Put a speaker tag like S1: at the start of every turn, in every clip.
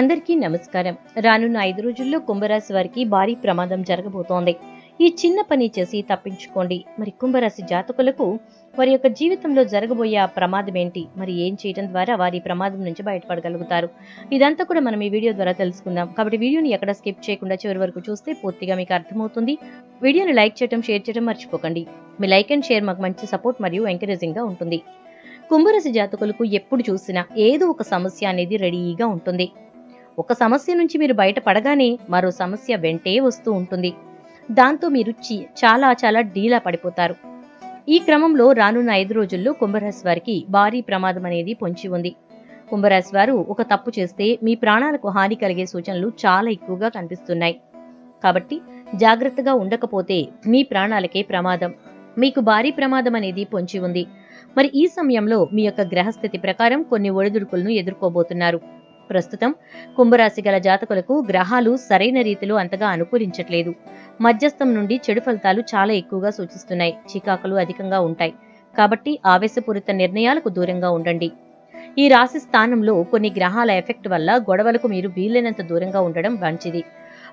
S1: అందరికీ నమస్కారం. రానున్న ఐదు రోజుల్లో కుంభరాశి వారికి భారీ ప్రమాదం జరగబోతోంది. ఈ చిన్న పని చేసి తప్పించుకోండి. మరి కుంభరాశి జాతకులకు వారి యొక్క జీవితంలో జరగబోయే ఆ ప్రమాదం ఏంటి? మరి ఏం చేయడం ద్వారా వారి ప్రమాదం నుంచి బయటపడగలుగుతారు? ఇదంతా కూడా మనం ఈ వీడియో ద్వారా తెలుసుకుందాం. కాబట్టి వీడియోని ఎక్కడ స్కిప్ చేయకుండా చివరి వరకు చూస్తే పూర్తిగా మీకు అర్థమవుతుంది. వీడియోని లైక్ చేయడం షేర్ చేయడం మర్చిపోకండి. మీ లైక్ అండ్ షేర్ మాకు మంచి సపోర్ట్ మరియు ఎంకరేజింగ్గా ఉంటుంది. కుంభరాశి జాతకులకు ఎప్పుడు చూసినా ఏదో ఒక సమస్య అనేది రెడీగా ఉంటుంది. ఒక సమస్య నుంచి మీరు బయటపడగానే మరో సమస్య వెంటే వస్తూ ఉంటుంది. దాంతో మీరు చాలా చాలా డీలా పడిపోతారు. ఈ క్రమంలో రానున్న ఐదు రోజుల్లో కుంభరాశి వారికి భారీ ప్రమాదం అనేది పొంచి ఉంది. కుంభరాశి వారు ఒక తప్పు చేస్తే మీ ప్రాణాలకు హాని కలిగే సూచనలు చాలా ఎక్కువగా కనిపిస్తున్నాయి. కాబట్టి జాగ్రత్తగా ఉండకపోతే మీ ప్రాణాలకే ప్రమాదం. మీకు భారీ ప్రమాదం అనేది పొంచి ఉంది. మరి ఈ సమయంలో మీ యొక్క గ్రహస్థితి ప్రకారం కొన్ని ఒడిదుడుకులను ఎదుర్కోబోతున్నారు. ప్రస్తుతం కుంభరాశి గల జాతకులకు గ్రహాలు సరైన రీతిలో అంతగా అనుకూలించట్లేదు. మధ్యస్థం నుండి చెడు ఫలితాలు చాలా ఎక్కువగా సూచిస్తున్నాయి. చికాకులు అధికంగా ఉంటాయి. కాబట్టి ఆవేశపూరిత నిర్ణయాలకు దూరంగా ఉండండి. ఈ రాశి స్థానంలో కొన్ని గ్రహాల ఎఫెక్ట్ వల్ల గొడవలకు మీరు వీలైనంత దూరంగా ఉండడం మంచిది.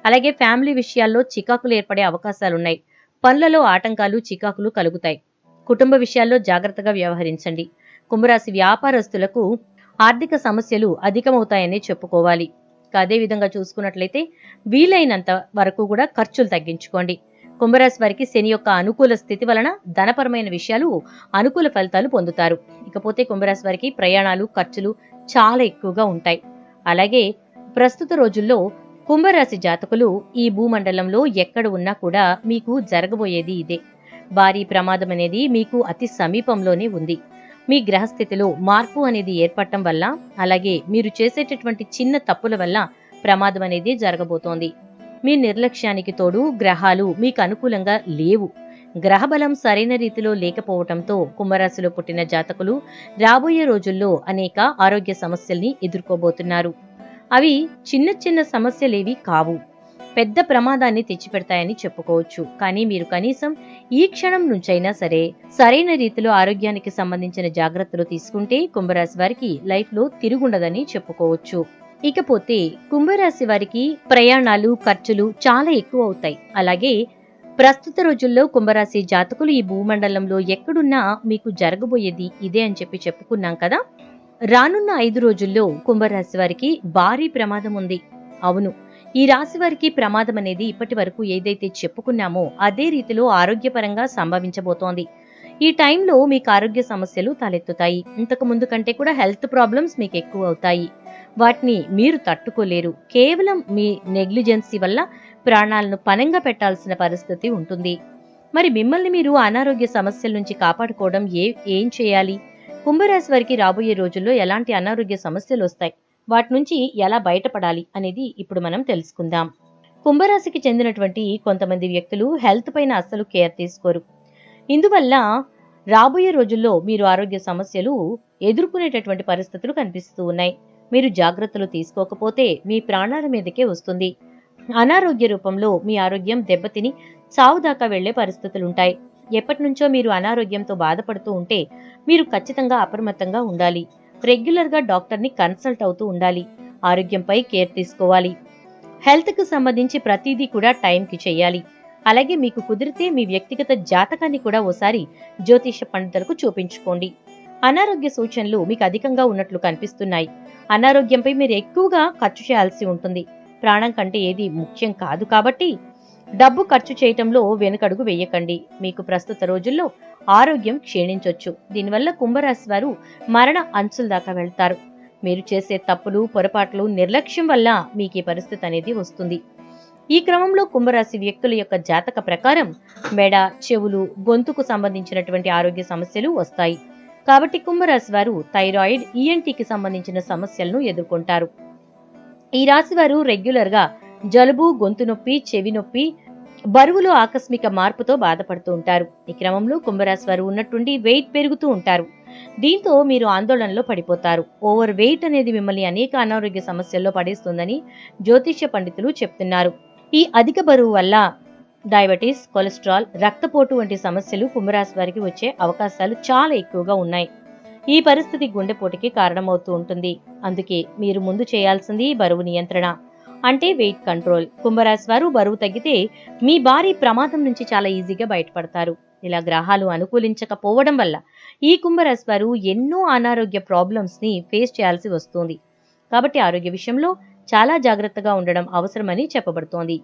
S1: అలాగే ఫ్యామిలీ విషయాల్లో చికాకులు ఏర్పడే అవకాశాలున్నాయి. పనులలో ఆటంకాలు చికాకులు కలుగుతాయి. కుటుంబ విషయాల్లో జాగ్రత్తగా వ్యవహరించండి. కుంభరాశి వ్యాపారస్తులకు ఆర్థిక సమస్యలు అధికమవుతాయని చెప్పుకోవాలి. అదేవిధంగా అదే విధంగా చూసుకున్నట్లయితే వీలైనంత వరకు కూడా ఖర్చులు తగ్గించుకోండి. కుంభరాశి వారికి శని యొక్క అనుకూల స్థితి వలన ధనపరమైన విషయాలు అనుకూల ఫలితాలు పొందుతారు. ఇకపోతే కుంభరాశి వారికి ప్రయాణాలు ఖర్చులు చాలా ఎక్కువగా ఉంటాయి. అలాగే ప్రస్తుత రోజుల్లో కుంభరాశి జాతకులు ఈ భూమండలంలో ఎక్కడ ఉన్నా కూడా మీకు జరగబోయేది ఇదే. భారీ ప్రమాదం అనేది మీకు అతి సమీపంలోనే ఉంది. మీ గ్రహస్థితిలో మార్పు అనేది ఏర్పడటం వల్ల అలాగే మీరు చేసేటటువంటి చిన్న తప్పుల వల్ల ప్రమాదం అనేది జరగబోతోంది. మీ నిర్లక్ష్యానికి తోడు గ్రహాలు మీకు అనుకూలంగా లేవు. గ్రహబలం సరైన రీతిలో లేకపోవటంతో కుంభరాశిలో పుట్టిన జాతకులు రాబోయే రోజుల్లో అనేక ఆరోగ్య సమస్యల్ని ఎదుర్కోబోతున్నారు. అవి చిన్న చిన్న సమస్యలేవి కావు. పెద్ద ప్రమాదాన్ని తెచ్చిపెడతాయని చెప్పుకోవచ్చు. కానీ మీరు కనీసం ఈ క్షణం నుంచైనా సరే సరైన రీతిలో ఆరోగ్యానికి సంబంధించిన జాగ్రత్తలు తీసుకుంటే కుంభరాశి వారికి లైఫ్లో తిరుగుండదని చెప్పుకోవచ్చు. ఇకపోతే కుంభరాశి వారికి ప్రయాణాలు ఖర్చులు చాలా ఎక్కువ అవుతాయి. అలాగే ప్రస్తుత రోజుల్లో కుంభరాశి జాతకులు ఈ భూమండలంలో ఎక్కడున్నా మీకు జరగబోయేది ఇదే అని చెప్పి చెప్పుకున్నాం కదా? రానున్న ఐదు రోజుల్లో కుంభరాశి వారికి భారీ ప్రమాదం ఉంది. అవును ఈ రాశి వారికి ప్రమాదం అనేది ఇప్పటి వరకు ఏదైతే చెప్పుకున్నామో అదే రీతిలో ఆరోగ్యపరంగా సంభవించబోతోంది. ఈ టైంలో మీకు ఆరోగ్య సమస్యలు తలెత్తుతాయి. ఇంతకు ముందు కంటే కూడా హెల్త్ ప్రాబ్లమ్స్ మీకు ఎక్కువ అవుతాయి. వాటిని మీరు తట్టుకోలేరు. కేవలం మీ నెగ్లిజెన్సీ వల్ల ప్రాణాలను పనంగా పెట్టాల్సిన పరిస్థితి ఉంటుంది. మరి మిమ్మల్ని మీరు అనారోగ్య సమస్యల నుంచి కాపాడుకోవడం ఏ ఏం చేయాలి? కుంభరాశి వారికి రాబోయే రోజుల్లో ఎలాంటి అనారోగ్య సమస్యలు వస్తాయి? వాటి నుంచి ఎలా బయటపడాలి అనేది ఇప్పుడు మనం తెలుసుకుందాం. కుంభరాశికి చెందినటువంటి కొంతమంది వ్యక్తులు హెల్త్ పైన అస్సలు కేర్ తీసుకోరు. ఇందువల్ల రాబోయే రోజుల్లో మీరు ఆరోగ్య సమస్యలు ఎదుర్కొనేటటువంటి పరిస్థితులు కనిపిస్తూ ఉన్నాయి. మీరు జాగ్రత్తలు తీసుకోకపోతే మీ ప్రాణాల మీదకే వస్తుంది. అనారోగ్య రూపంలో మీ ఆరోగ్యం దెబ్బతిని చావు దాకా వెళ్ళే పరిస్థితులుంటాయి ఎప్పటి నుంచో మీరు అనారోగ్యంతో బాధపడుతూ ఉంటే మీరు ఖచ్చితంగా అప్రమత్తంగా ఉండాలి. రెగ్యులర్గా డాక్టర్ని కన్సల్ట్ అవుతూ ఉండాలి. ఆరోగ్యంపై కేర్ తీసుకోవాలి. హెల్త్కు సంబంధించి ప్రతిదీ కూడా టైంకి చేయాలి. అలాగే మీకు కుదిరితే మీ వ్యక్తిగత జాతకాన్ని కూడా ఓసారి జ్యోతిష పండితులకు చూపించుకోండి. అనారోగ్య సూచనలు మీకు అధికంగా ఉన్నట్లు కనిపిస్తున్నాయి. అనారోగ్యంపై మీరు ఎక్కువగా ఖర్చు చేయాల్సి ఉంటుంది. ప్రాణం కంటే ఏది ముఖ్యం కాదు కాబట్టి డబ్బు ఖర్చు చేయటంలో వెనుకడుగు వేయకండి. మీకు ప్రస్తుత రోజుల్లో ఆరోగ్యం క్షీణించొచ్చు. దీనివల్ల కుంభరాశి వారు మరణ అంచుల దాకా వెళ్తారు. మీరు చేసే తప్పులు పొరపాట్లు నిర్లక్ష్యం వల్ల మీకు ఈ పరిస్థితి అనేది వస్తుంది. ఈ క్రమంలో కుంభరాశి వ్యక్తుల యొక్క జాతక ప్రకారం మెడ చెవులు గొంతుకు సంబంధించినటువంటి ఆరోగ్య సమస్యలు వస్తాయి. కాబట్టి కుంభరాశి వారు థైరాయిడ్ ఈఎన్టీకి సంబంధించిన సమస్యలను ఎదుర్కొంటారు. ఈ రాశి వారు రెగ్యులర్గా జలుబు గొంతు నొప్పి చెవి నొప్పి బరువులో ఆకస్మిక మార్పుతో బాధపడుతూ ఉంటారు. ఈ క్రమంలో కుంభరాశి వారు ఉన్నట్టుండి వెయిట్ పెరుగుతూ ఉంటారు. దీంతో మీరు ఆందోళనలో పడిపోతారు. ఓవర్ వెయిట్ అనేది మిమ్మల్ని అనేక అనారోగ్య సమస్యల్లో పడేస్తుందని జ్యోతిష్య పండితులు చెప్తున్నారు. ఈ అధిక బరువు వల్ల డయాబెటీస్ కొలెస్ట్రాల్ రక్తపోటు వంటి సమస్యలు కుంభరాశి వారికి వచ్చే అవకాశాలు చాలా ఎక్కువగా ఉన్నాయి. ఈ పరిస్థితి గుండెపోటుకి కారణమవుతూ ఉంటుంది. అందుకే మీరు ముందు చేయాల్సింది బరువు నియంత్రణ. అంటే వెయిట్ కంట్రోల్ కుంభరాశి వారు బరువు తగ్గితే మీ భారీ ప్రమాదం నుంచి చాలా ఈజీగా బయటపడతారు. ఇలా గ్రహాలు అనుకూలించకపోవడం వల్ల ఈ కుంభరాశి వారు ఎన్నో అనారోగ్య ప్రాబ్లమ్స్ని ఫేస్ చేయాల్సి వస్తుంది. కాబట్టి ఆరోగ్య విషయంలో చాలా జాగ్రత్తగా ఉండడం అవసరమని చెప్పబడుతోంది.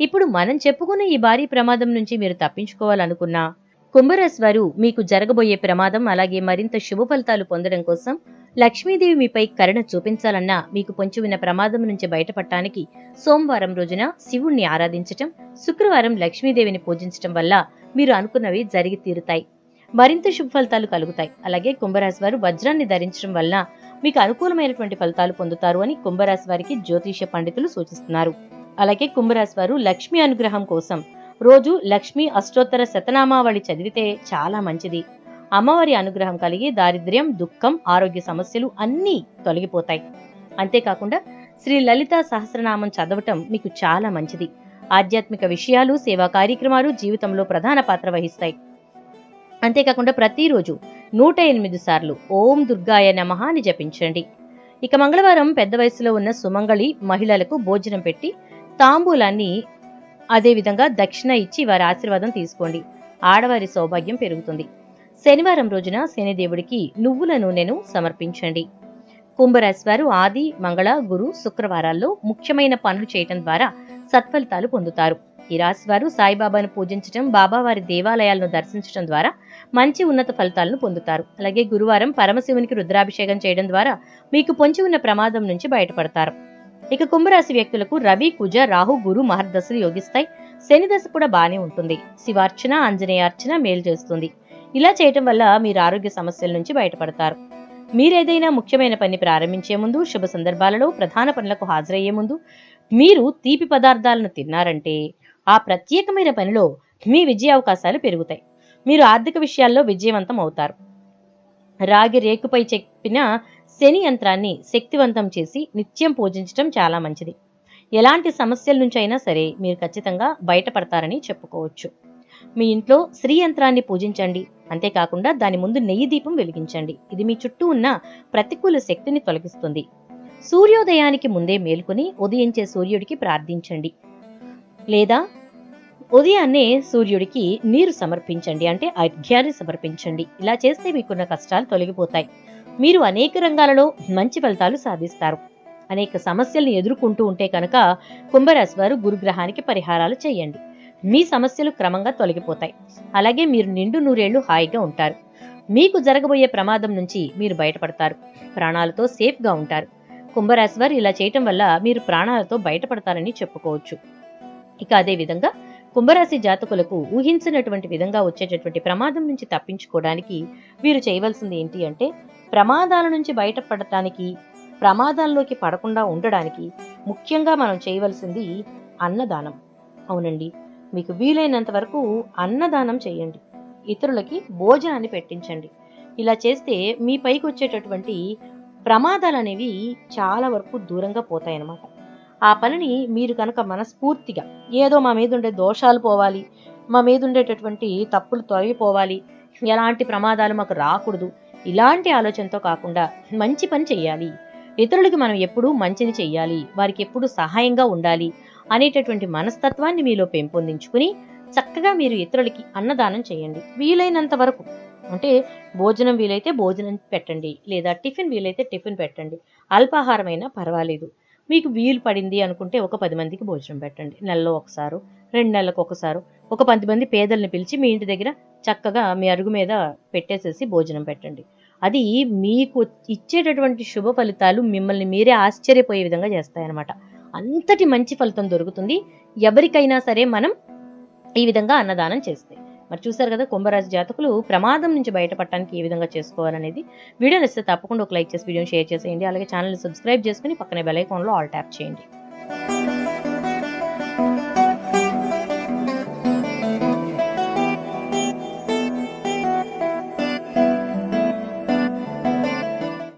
S1: ఇప్పుడు మనం చెప్పుకున్న ఈ భారీ ప్రమాదం నుంచి మీరు తప్పించుకోవాలనుకున్నా కుంభరాశి వారు మీకు జరగబోయే ప్రమాదం అలాగే మరింత శుభ ఫలితాలు పొందడం కోసం లక్ష్మీదేవి మీపై కరుణ చూపించాలన్నా మీకు పొంచి ఉన్న ప్రమాదం నుంచి బయటపడటానికి సోమవారం రోజున శివుణ్ణి ఆరాధించటం శుక్రవారం లక్ష్మీదేవిని పూజించటం వల్ల మీరు అనుకున్నవి జరిగి తీరుతాయి. మరింత శుభ ఫలితాలు కలుగుతాయి. అలాగే కుంభరాశి వారు వజ్రాన్ని ధరించడం వల్ల మీకు అనుకూలమైనటువంటి ఫలితాలు పొందుతారు అని కుంభరాశి వారికి జ్యోతిష పండితులు సూచిస్తున్నారు. అలాగే కుంభరాశి వారు లక్ష్మీ అనుగ్రహం కోసం రోజు లక్ష్మీ అష్టోత్తర శతనామావళి చదివితే చాలా మంచిది. అమ్మవారి అనుగ్రహం కలిగి దారిద్ర్యం దుఃఖం ఆరోగ్య సమస్యలు అన్నీ తొలగిపోతాయి. అంతేకాకుండా శ్రీ లలిత సహస్రనామం చదవటం మీకు చాలా మంచిది. ఆధ్యాత్మిక విషయాలు సేవా కార్యక్రమాలు జీవితంలో ప్రధాన పాత్ర వహిస్తాయి. అంతేకాకుండా ప్రతిరోజు నూట ఎనిమిది సార్లు ఓం దుర్గాయ నమః అని జపించండి. ఇక మంగళవారం పెద్ద వయసులో ఉన్న సుమంగళి మహిళలకు భోజనం పెట్టి తాంబూలాన్ని అదేవిధంగా దక్షిణ ఇచ్చి వారి ఆశీర్వాదం తీసుకోండి. ఆడవారి సౌభాగ్యం పెరుగుతుంది. శనివారం రోజున శనిదేవుడికి నువ్వుల నూనెను సమర్పించండి. కుంభరాశి వారు ఆది మంగళ గురు శుక్రవారాల్లో ముఖ్యమైన పనులు చేయటం ద్వారా సత్ఫలితాలు పొందుతారు. ఈ రాశి వారు సాయిబాబాను పూజించటం బాబావారి దేవాలయాలను దర్శించడం ద్వారా మంచి ఉన్నత ఫలితాలను పొందుతారు. అలాగే గురువారం పరమశివునికి రుద్రాభిషేకం చేయడం ద్వారా మీకు పొంచి ఉన్న ప్రమాదం నుంచి బయటపడతారు. ఇక కుంభరాశి వ్యక్తులకు రవి కుజ రాహు గురు మహర్దశలు యోగిస్తాయి. శని దశ కూడా బాగానే ఉంటుంది. శివార్చన ఆంజనేయార్చన మేలు చేస్తుంది. ఇలా చేయటం వల్ల మీరు ఆరోగ్య సమస్యల నుంచి బయటపడతారు. మీరేదైనా ముఖ్యమైన పని ప్రారంభించే ముందు శుభ సందర్భాలలో ప్రధాన పనులకు హాజరయ్యే ముందు మీరు తీపి పదార్థాలను తిన్నారంటే ఆ ప్రత్యేకమైన పనిలో మీ విజయ అవకాశాలు పెరుగుతాయి. మీరు ఆర్థిక విషయాల్లో విజయవంతం అవుతారు. రాగి రేకుపై చెప్పిన శని యంత్రాన్ని శక్తివంతం చేసి నిత్యం పూజించడం చాలా మంచిది. ఎలాంటి సమస్యల నుంచైనా సరే మీరు ఖచ్చితంగా బయటపడతారని చెప్పుకోవచ్చు. మీ ఇంట్లో శ్రీ యంత్రాన్ని పూజించండి. అంతేకాకుండా దాని ముందు నెయ్యి దీపం వెలిగించండి. ఇది మీ చుట్టూ ఉన్న ప్రతికూల శక్తిని తొలగిస్తుంది. సూర్యోదయానికి ముందే మేల్కొని ఉదయించే సూర్యుడికి ప్రార్థించండి. లేదా ఉదయాన్నే సూర్యుడికి నీరు సమర్పించండి. అంటే అర్ఘ్యాన్ని సమర్పించండి. ఇలా చేస్తే మీకున్న కష్టాలు తొలగిపోతాయి. మీరు అనేక రంగాలలో మంచి ఫలితాలు సాధిస్తారు. అనేక సమస్యలను ఎదుర్కొంటూ ఉంటే కనుక కుంభరాశి వారు గురుగ్రహానికి పరిహారాలు చేయండి. మీ సమస్యలు క్రమంగా తొలగిపోతాయి. అలాగే మీరు నిండు నూరేళ్ళు హాయిగా ఉంటారు. మీకు జరగబోయే ప్రమాదం నుంచి మీరు బయటపడతారు. ప్రాణాలతో సేఫ్గా ఉంటారు. కుంభరాశి వారు ఇలా చేయటం వల్ల మీరు ప్రాణాలతో బయటపడతారని చెప్పుకోవచ్చు. ఇక అదే విధంగా కుంభరాశి జాతకులకు ఊహించినటువంటి విధంగా వచ్చేటటువంటి ప్రమాదం నుంచి తప్పించుకోవడానికి వీరు చేయవలసింది ఏంటి అంటే ప్రమాదాల నుంచి బయటపడటానికి ప్రమాదాల్లోకి పడకుండా ఉండడానికి ముఖ్యంగా మనం చేయవలసింది అన్నదానం. అవునండి. మీకు వీలైనంత వరకు అన్నదానం చేయండి. ఇతరులకి భోజనాన్ని పెట్టించండి. ఇలా చేస్తే మీ పైకి వచ్చేటటువంటి ప్రమాదాలు అనేవి చాలా వరకు దూరంగా పోతాయన్నమాట. ఆ పనిని మీరు కనుక మనస్ఫూర్తిగా ఏదో మా మీద ఉండే దోషాలు పోవాలి మా మీద ఉండేటటువంటి తప్పులు తొలగిపోవాలి ఎలాంటి ప్రమాదాలు మాకు రాకూడదు ఇలాంటి ఆలోచనతో కాకుండా మంచి పని చెయ్యాలి ఇతరులకి మనం ఎప్పుడూ మంచిని చెయ్యాలి వారికి ఎప్పుడు సహాయంగా ఉండాలి అనేటటువంటి మనస్తత్వాన్ని మీలో పెంపొందించుకుని చక్కగా మీరు ఇతరులకి అన్నదానం చేయండి. వీలైనంత వరకు. అంటే భోజనం వీలైతే భోజనం పెట్టండి. లేదా టిఫిన్ వీలైతే టిఫిన్ పెట్టండి. అల్పాహారమైనా పర్వాలేదు. మీకు వీలు పడింది అనుకుంటే ఒక పది మందికి భోజనం పెట్టండి. నెలలో ఒకసారి రెండు నెలలకు ఒకసారి ఒక పది మంది పేదల్ని పిలిచి మీ ఇంటి దగ్గర చక్కగా మీ అరుగు మీద పెట్టేసేసి భోజనం పెట్టండి. అది మీకు ఇచ్చేటటువంటి శుభ ఫలితాలు మిమ్మల్ని మీరే ఆశ్చర్యపోయే విధంగా చేస్తాయన్నమాట. అంతటి మంచి ఫలితం దొరుకుతుంది. ఎవరికైనా సరే మనం ఈ విధంగా అన్నదానం చేస్తే. మరి చూసారు కదా కుంభరాశి జాతకులు ప్రమాదం నుంచి బయటపడటానికి ఏ విధంగా చేసుకోవాలనేది. వీడియో నచ్చితే తప్పకుండా ఒక లైక్ చేసి వీడియోని షేర్ చేసేయండి. అలాగే ఛానల్ని సబ్స్క్రైబ్ చేసుకుని పక్కనే బెల్ ఐకాన్లో ఆల్ ట్యాప్ చేయండి.